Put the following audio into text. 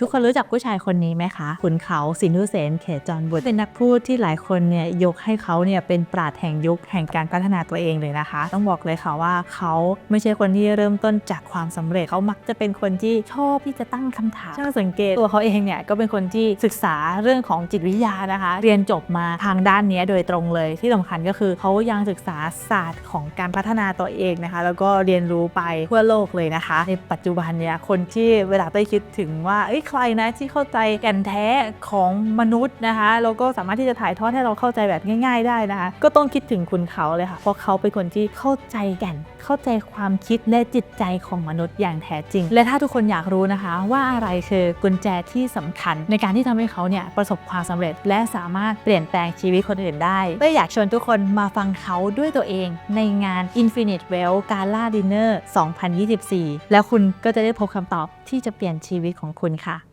ทุกคนรู้จักผู้ชายคนนี้ไหมคะ ขุนเขาสินุเสนเขตจรบุตรเป็นนักพูดที่หลายคนเนี่ยยกให้เขาเนี่ยเป็นปราดแห่งยุคแห่งการพัฒนาตัวเองเลยนะคะ ต้องบอกเลยค่ะว่าเขาไม่ใช่คนที่เริ่มต้นจากความสำเร็จเขามักจะเป็นคนที่ชอบที่จะตั้งคำถามช่างสังเกตตัวเขาเองเนี่ยก็เป็นคนที่ศึกษาเรื่องของจิตวิทยานะคะ เรียนจบมาทางด้านนี้โดยตรงเลยที่สำคัญก็คือเขายังศึกษาศาสตร์ของการพัฒนาตัวเองนะคะ แล้วก็เรียนรู้ไปทั่วโลกเลยนะคะ ในปัจจุบันเนี่ยคนที่เวลาเต้คิดถึงว่าใครนะที่เข้าใจแก่นแท้ของมนุษย์นะคะแล้วก็สามารถที่จะถ่ายทอดให้เราเข้าใจแบบง่าย ๆ ได้นะคะ ก็ต้องคิดถึงคุณเขาเลยค่ะ เพราะเขาเป็นคนที่เข้าใจแก่น เข้าใจความคิดและจิตใจของมนุษย์อย่างแท้จริง และถ้าทุกคนอยากรู้นะคะ ว่าอะไรคือกุญแจที่สำคัญ ในการที่ทำให้เขาเนี่ยประสบความสำเร็จ และสามารถเปลี่ยนแปลงชีวิตคนอื่นได้เต้ยอยากชวนทุกคนมาฟังเขาด้วยตัวเอง ในงาน Infinite Well Gala Dinner 2024 แล้วคุณก็จะได้พบคำตอบที่จะเปลี่ยนชีวิตของคุณค่ะ